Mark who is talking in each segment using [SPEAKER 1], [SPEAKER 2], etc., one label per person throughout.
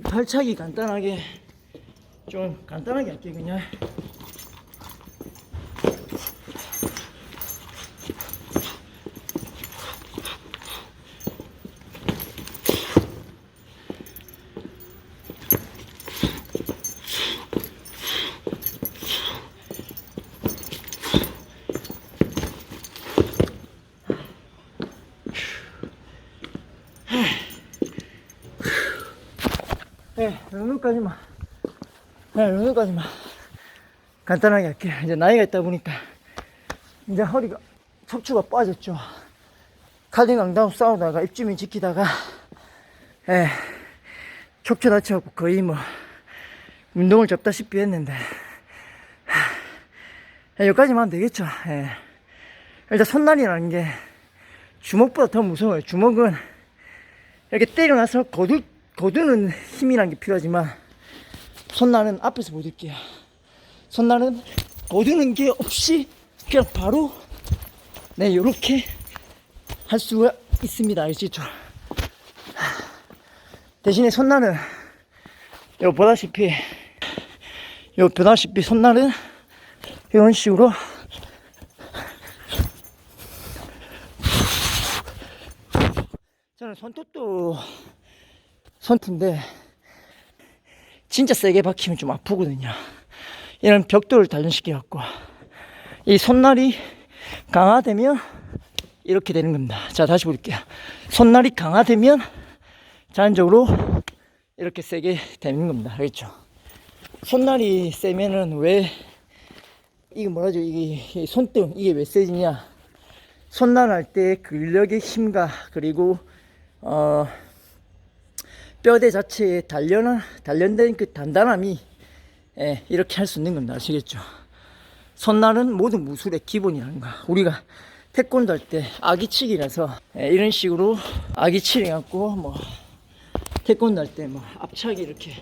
[SPEAKER 1] 음, 발차기 간단하게 좀 간단하게 할게 그냥 네, 정도까지만. 네, 정도까지만. 간단하게 할게요. 이제 나이가 있다 보니까, 이제 허리가, 척추가 빠졌죠. 칼링 강다운 싸우다가, 입주민 지키다가, 예, 척추 다쳐갖고 거의 뭐, 운동을 접다시피 했는데, 하, 여기까지만 하면 되겠죠. 예. 일단 손날이라는 게, 주먹보다 더 무서워요. 주먹은, 이렇게 때려놔서 거두, 거두는 힘이란 게 필요하지만 손날은 앞에서 보여드릴게요. 손날은 거두는 게 없이 그냥 바로 네 요렇게 할 수가 있습니다. 알겠죠? 대신에 손날은 요 보다시피 요 보다시피 손날은 이런 식으로 저는 손톱도 손톱인데 진짜 세게 박히면 좀 아프거든요. 이런 벽돌을 단련시켜 갖고 이 손날이 강화되면 이렇게 되는 겁니다. 자 다시 볼게요. 손날이 강화되면 자연적으로 이렇게 세게 되는 겁니다. 알겠죠? 손날이 세면은 왜 이게 뭐라죠? 이게 이 손등 이게 왜 세지냐? 손날 할 때 근력의 힘과 그리고 어 뼈대 자체에 단련, 단련된 그 단단함이 예, 이렇게 할 수 있는 겁니다. 아시겠죠? 손날은 모든 무술의 기본이라는 거. 우리가 태권도 할 때 아기치기라서 예, 이런 식으로 아기치기 갖고 뭐 태권도 할 때 뭐 앞차기 이렇게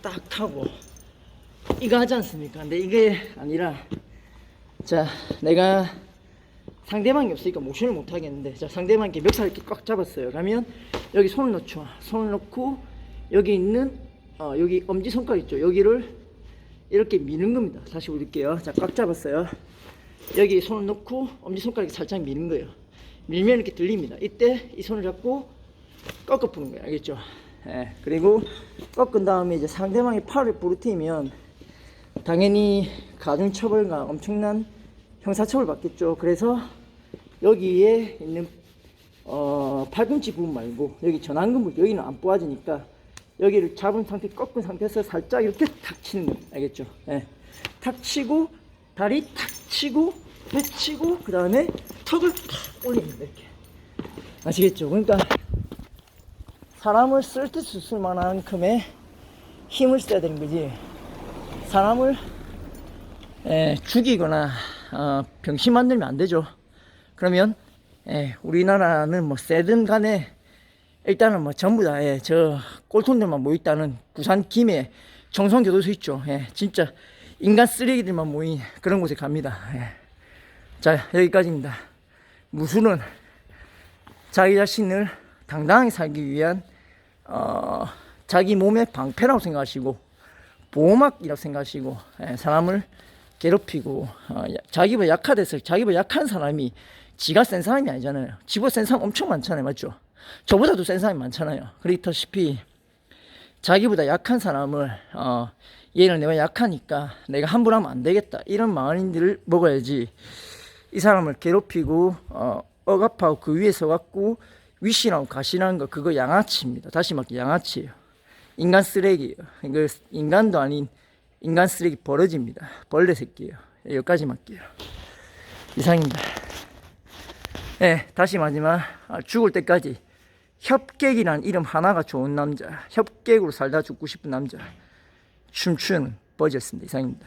[SPEAKER 1] 딱 하고 이거 하지 않습니까? 근데 이게 아니라 자 내가 상대방이 없으니까 모션을 못 하겠는데 자 상대방 이렇게 멱살 이렇게 꽉 잡았어요. 그러면 여기 손을 놓죠. 손을 놓고 여기 있는 어 여기 엄지 손가락 있죠. 여기를 이렇게 미는 겁니다. 다시 볼게요. 자 꽉 잡았어요. 여기 손을 놓고 엄지 손가락이 살짝 미는 거예요. 밀면 이렇게 들립니다. 이때 이 손을 잡고 꺾어 푸는 거예요. 알겠죠? 예. 그리고 꺾은 다음에 이제 상대방의 팔을 부르트면 당연히 가중처벌과 엄청난 형사처벌 받겠죠. 그래서 여기에 있는 어, 팔꿈치 부분 말고 여기 전완근 부분 여기는 안 뽑아지니까 여기를 잡은 상태 꺾은 상태에서 살짝 이렇게 탁 치는 거예요. 알겠죠? 예. 탁 치고 다리 탁 치고 배 치고 그 다음에 턱을 탁 올립니다. 이렇게 아시겠죠? 그러니까 사람을 쓸듯쓸 만한큼의 힘을 써야 되는 거지. 사람을 에, 죽이거나 어, 병신 만들면 안 되죠. 그러면 에, 우리나라는 뭐 세든 간에 일단은 뭐 전부 다 예, 저 꼴통들만 모여 있다는 부산 김해 정성교도소 있죠. 예, 진짜 인간 쓰레기들만 모인 그런 곳에 갑니다. 예. 자 여기까지입니다. 무술은 자기 자신을 당당하게 살기 위한 어, 자기 몸의 방패라고 생각하시고 보호막이라고 생각하시고 예, 사람을 괴롭히고 어, 야- 자기보다 약하대서 자기보다 약한 사람이 지가 센 사람이 아니잖아요. 지보다 센 사람 엄청 많잖아요. 맞죠? 저보다도 센 사람이 많잖아요. 그렇다시피 자기보다 약한 사람을 어, 얘는 내가 약하니까 내가 함부로 하면 안 되겠다 이런 마음들을 먹어야지 이 사람을 괴롭히고 어, 억압하고 그 위에 서갖고 위신하고 가신하는 거 그거 양아치입니다. 다시 말해 양아치예요. 인간 쓰레기예요. 이거 인간도 아닌 인간 쓰레기 버러집니다. 벌레 새끼예요. 예, 여기까지만 할게요. 이상입니다. 예, 다시 마지막 아, 죽을 때까지 협객이란 이름 하나가 좋은 남자, 협객으로 살다 죽고 싶은 남자, 춤추는 버즈였습니다. 이상입니다.